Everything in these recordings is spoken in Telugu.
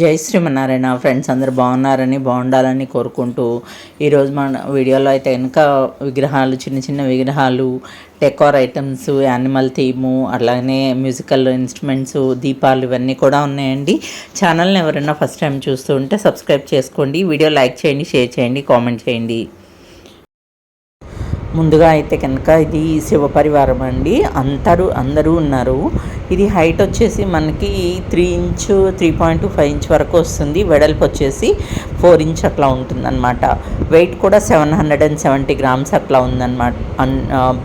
జై శ్రీమన్నారాయణ. ఫ్రెండ్స్ అందరు బాగున్నారని బాగుండాలని కోరుకుంటూ ఈరోజు మన వీడియోలో అయితే వెనుక విగ్రహాలు చిన్న చిన్న విగ్రహాలు డెకోర్ ఐటమ్స్ యానిమల్ థీము అలానే మ్యూజికల్ ఇన్స్ట్రుమెంట్స్ దీపాలు ఇవన్నీ కూడా ఉన్నాయండి. ఛానల్ని ఎవరైనా ఫస్ట్ టైం చూస్తూ ఉంటే సబ్స్క్రైబ్ చేసుకోండి. వీడియో లైక్ చేయండి షేర్ చేయండి కామెంట్ చేయండి. ముందుగా అయితే కనుక ఇది శివ పరివారం అండి. అందరూ అందరూ ఉన్నారు. ఇది హైట్ వచ్చేసి మనకి three inch three point five inch వరకు వస్తుంది. వెడల్పు వచ్చేసి ఫోర్ ఇంచ్ అట్లా ఉంటుందన్నమాట. వెయిట్ కూడా seven hundred and seventy grams అట్లా ఉందన్నమాట.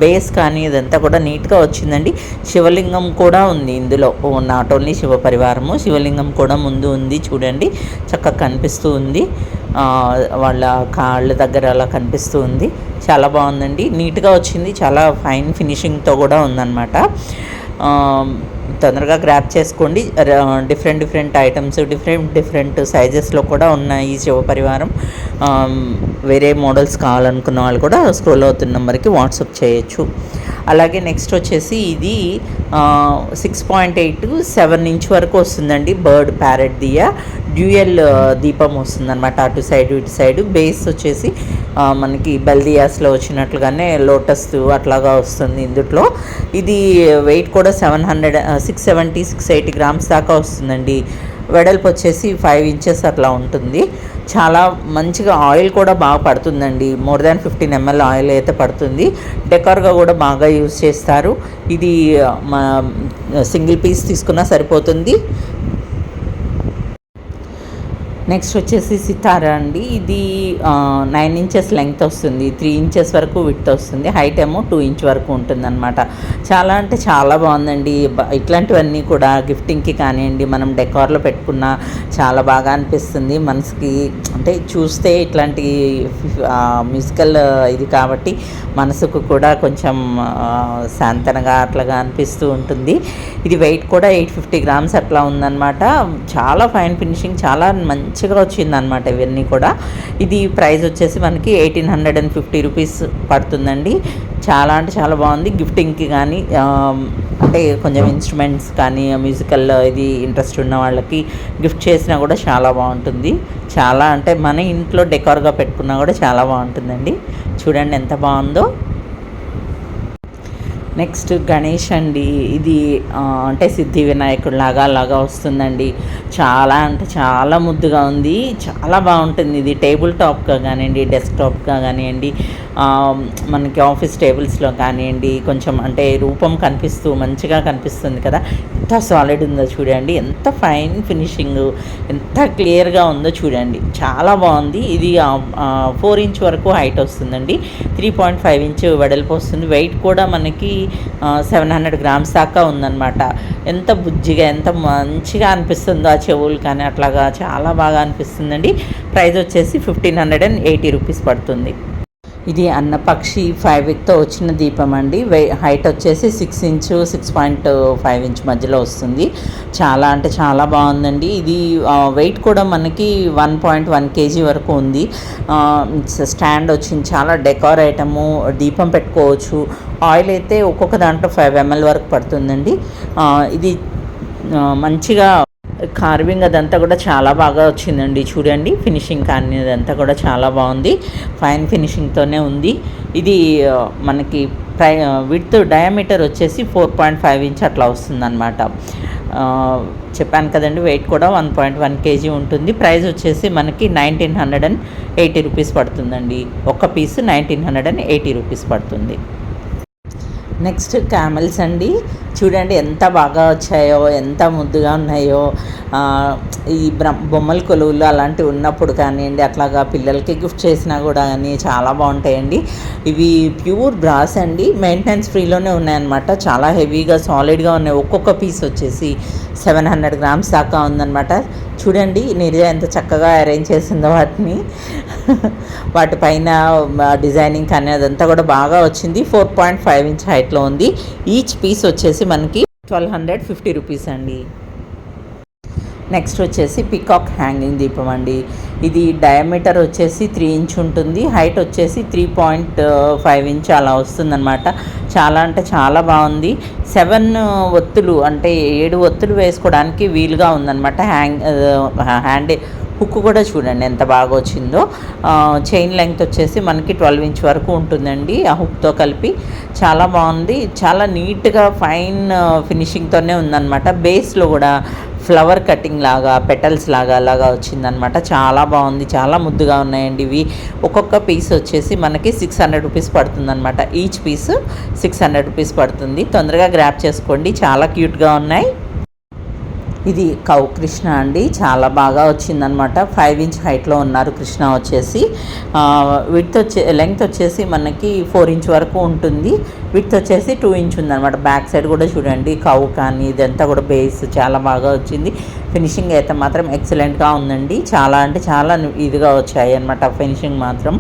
బేస్ కానీ ఇదంతా కూడా నీట్గా వచ్చిందండి. శివలింగం కూడా ఉంది ఇందులో. నాట్ ఓన్లీ శివ పరివారము శివలింగం కూడా ముందు ఉంది చూడండి. చక్కగా కనిపిస్తూ ఉంది. వాళ్ళ కాళ్ళ దగ్గర అలా కనిపిస్తూ ఉంది. చాలా బాగుందండి. నీట్గా వచ్చింది. చాలా ఫైన్ ఫినిషింగ్తో కూడా ఉందన్నమాట. తొందరగా గ్రాప్ చేసుకోండి. Different different items different different సైజెస్లో కూడా ఉన్నాయి ఈ శివ పరివారం. వేరే మోడల్స్ కావాలనుకున్న వాళ్ళు కూడా స్క్రోల్ అవుతున్న నెంబర్కి వాట్సాప్ చేయొచ్చు. అలాగే నెక్స్ట్ వచ్చేసి ఇది six point eight seven inch వరకు వస్తుందండి బర్డ్ ప్యారెట్ దియ డ్యూయల్ దీపం వస్తుంది అనమాట అటు సైడ్ ఇటు సైడ్ బేస్ వచ్చేసి మనకి బెల్దియాస్లో వచ్చినట్లుగానే లోటస్ అట్లాగా వస్తుంది ఇందుట్లో. ఇది వెయిట్ కూడా seven hundred six seventy six eighty grams దాకా వస్తుందండి. వెడల్పు వచ్చేసి ఫైవ్ ఇంచెస్ అట్లా ఉంటుంది. చాలా మంచిగా ఆయిల్ కూడా బాగా పడుతుందండి. More than fifteen ML oil అయితే పడుతుంది. డెకార్గా కూడా బాగా యూజ్ చేస్తారు. ఇది మా సింగిల్ పీస్ తీసుకున్నా సరిపోతుంది. నెక్స్ట్ వచ్చేసి సితారా అండి. ఇది నైన్ ఇంచెస్ లెంగ్త్ వస్తుంది. త్రీ ఇంచెస్ వరకు విడ్త్ వస్తుంది. హైట్ ఏమో టూ ఇంచ్ వరకు ఉంటుందన్నమాట. చాలా అంటే చాలా బాగుందండి. ఇట్లాంటివన్నీ కూడా గిఫ్టింగ్కి కానివ్వండి మనం డెకార్లో పెట్టుకున్న చాలా బాగా అనిపిస్తుంది. మనసుకి అంటే చూస్తే ఇట్లాంటి మ్యూజికల్ ఇది కాబట్టి మనసుకు కూడా కొంచెం శాంతనగా అట్లాగా అనిపిస్తూ ఉంటుంది. ఇది వెయిట్ కూడా ఎయిట్ ఫిఫ్టీ గ్రామ్స్ అట్లా ఉందన్నమాట. చాలా ఫైన్ ఫినిషింగ్ చాలా మంచి మంచిగా వచ్చిందనమాట ఇవన్నీ కూడా. ఇది ప్రైస్ వచ్చేసి మనకి eighteen hundred and fifty rupees పడుతుందండి. చాలా అంటే చాలా బాగుంది. గిఫ్టింగ్కి కానీ అంటే కొంచెం ఇన్స్ట్రుమెంట్స్ కానీ మ్యూజికల్ ఇది ఇంట్రెస్ట్ ఉన్న వాళ్ళకి గిఫ్ట్ చేసినా కూడా చాలా బాగుంటుంది. చాలా అంటే మన ఇంట్లో డెకార్గా పెట్టుకున్నా కూడా చాలా బాగుంటుందండి. చూడండి ఎంత బాగుందో. నెక్స్ట్ గణేష్ అండి ఇది అంటే సిద్ధి వినాయకుడు లాగా లాగా వస్తుందండి. చాలా అంటే చాలా ముద్దుగా ఉంది. చాలా బాగుంటుంది ఇది. టేబుల్ టాప్గా కానివ్వండి డెస్క్టాప్గా కానివ్వండి మనకి ఆఫీస్ టేబుల్స్లో కానివ్వండి కొంచెం అంటే రూపం కనిపిస్తూ మంచిగా కనిపిస్తుంది కదా. ఎంత సాలిడ్ ఉందో చూడండి. ఎంత ఫైన్ ఫినిషింగ్ ఎంత క్లియర్గా ఉందో చూడండి. చాలా బాగుంది. ఇది ఫోర్ ఇంచ్ వరకు హైట్ వస్తుందండి. త్రీ పాయింట్ ఫైవ్ ఇంచ్ వెడల్పు వస్తుంది. వెయిట్ కూడా మనకి సెవెన్ హండ్రెడ్ గ్రామ్స్ దాకా ఉందన్నమాట. ఎంత బుజ్జిగా ఎంత మంచిగా అనిపిస్తుందో ఆ చెవులు కానీ అట్లాగా చాలా బాగా అనిపిస్తుందండి. ప్రైస్ వచ్చేసి fifteen hundred and eighty rupees పడుతుంది. ఇది అన్నపక్షి ఫైవ్ విక్తో వచ్చిన దీపం అండి. హైట్ వచ్చేసి six inch six point five inch మధ్యలో వస్తుంది. చాలా అంటే చాలా బాగుందండి. ఇది వెయిట్ కూడా మనకి వన్ పాయింట్ వన్ కేజీ వరకు ఉంది. స్టాండ్ వచ్చింది. చాలా డెకార్ ఐటము దీపం పెట్టుకోవచ్చు. ఆయిల్ అయితే ఒక్కొక్క దాంట్లో ఫైవ్ ఎంఎల్ వరకు పడుతుందండి. ఇది మంచిగా కార్వింగ్ అదంతా కూడా చాలా బాగా వచ్చిందండి. చూడండి ఫినిషింగ్ కానీ అదంతా కూడా చాలా బాగుంది. ఫైన్ ఫినిషింగ్తోనే ఉంది. ఇది మనకి ప్రై విత్ డయామీటర్ వచ్చేసి ఫోర్ పాయింట్ ఫైవ్ ఇంచ్ అట్లా వస్తుందన్నమాట. చెప్పాను కదండి వెయిట్ కూడా వన్ పాయింట్ వన్ కేజీ ఉంటుంది. ప్రైస్ వచ్చేసి మనకి nineteen hundred and eighty rupees పడుతుందండి. ఒక piece nineteen hundred and eighty rupees పడుతుంది. నెక్స్ట్ క్యామెల్స్ అండి. చూడండి ఎంత బాగా వచ్చాయో ఎంత ముద్దుగా ఉన్నాయో. ఈ బ్ర బొమ్మల కొలువులు అలాంటివి ఉన్నప్పుడు కానివ్వండి అట్లాగా పిల్లలకి గిఫ్ట్ చేసినా కూడా కానీ చాలా బాగుంటాయండి. ఇవి ప్యూర్ బ్రాస్ అండి. మెయింటెనెన్స్ ఫ్రీలోనే ఉన్నాయన్నమాట. చాలా హెవీగా సాలిడ్గా ఉన్నాయి. ఒక్కొక్క పీస్ వచ్చేసి సెవెన్ హండ్రెడ్ గ్రామ్స్ దాకా ఉందన్నమాట. చూడండి నిర్జ ఎంత చక్కగా అరేంజ్ చేసిందో వాటిని. వాటిపైన డిజైనింగ్ కానీ అదంతా కూడా బాగా వచ్చింది. ఫోర్ పాయింట్ ఫైవ్ ఇంచ్ హైట్లో ఉంది. ఈచ్ పీస్ వచ్చేసి మనకి ట్వెల్వ్ హండ్రెడ్ ఫిఫ్టీ రూపీస్ అండి. నెక్స్ట్ వచ్చేసి పికాక్ హ్యాంగింగ్ దీపం అండి. ఇది డయామీటర్ వచ్చేసి త్రీ ఇంచ్ ఉంటుంది. హైట్ వచ్చేసి త్రీ పాయింట్ ఫైవ్ ఇంచ్ అలా వస్తుందన్నమాట. చాలా అంటే చాలా బాగుంది. సెవెన్ ఒత్తులు అంటే ఏడు ఒత్తులు వేసుకోవడానికి వీలుగా ఉందన్నమాట. హ్యాంగ్ హ్యాండ్ హుక్ కూడా చూడండి ఎంత బాగా వచ్చిందో. చైన్ లెంగ్త్ వచ్చేసి మనకి ట్వెల్వ్ ఇంచ్ వరకు ఉంటుందండి ఆ హుక్తో కలిపి. చాలా బాగుంది. చాలా నీట్గా ఫైన్ ఫినిషింగ్తోనే ఉందన్నమాట. బేస్లో కూడా ఫ్లవర్ కటింగ్ లాగా పెటల్స్ లాగా అలాగా వచ్చిందనమాట చాలా బాగుంది. చాలా ముద్దుగా ఉన్నాయండి ఇవి. ఒక్కొక్క పీస్ వచ్చేసి మనకి six hundred rupees పడుతుందన్నమాట. Each piece six hundred rupees పడుతుంది. తొందరగా గ్రాప్ చేసుకోండి. చాలా క్యూట్గా ఉన్నాయి. ఇది కౌ కృష్ణ అండి. చాలా బాగా వచ్చిందనమాట ఫైవ్ ఇంచ్ హైట్లో ఉన్నారు కృష్ణ వచ్చేసి. విత్ వచ్చే లెంగ్త్ వచ్చేసి మనకి ఫోర్ ఇంచ్ వరకు ఉంటుంది. విత్ వచ్చేసి టూ ఇంచ్ ఉందన్నమాట. బ్యాక్ సైడ్ కూడా చూడండి. కౌ కానీ ఇదంతా కూడా బేస్ చాలా బాగా వచ్చింది. ఫినిషింగ్ అయితే మాత్రం ఎక్సలెంట్గా ఉందండి. చాలా అంటే చాలా ఇదిగా వచ్చాయి అనమాట ఫినిషింగ్ మాత్రం.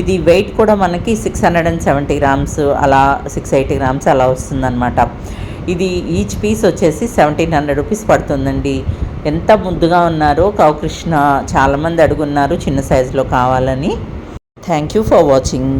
ఇది వెయిట్ కూడా మనకి six hundred and seventy grams అలా సిక్స్ ఎయిటీ గ్రామ్స్ అలా వస్తుందన్నమాట. ఇది ఈచ్ పీస్ వచ్చేసి సెవెంటీన్ హండ్రెడ్ రూపీస్ పడుతుందండి. ఎంత ముద్దుగా ఉన్నారో కృష్ణ చాలామంది అడుగున్నారు చిన్న సైజులో కావాలని. Thank you for watching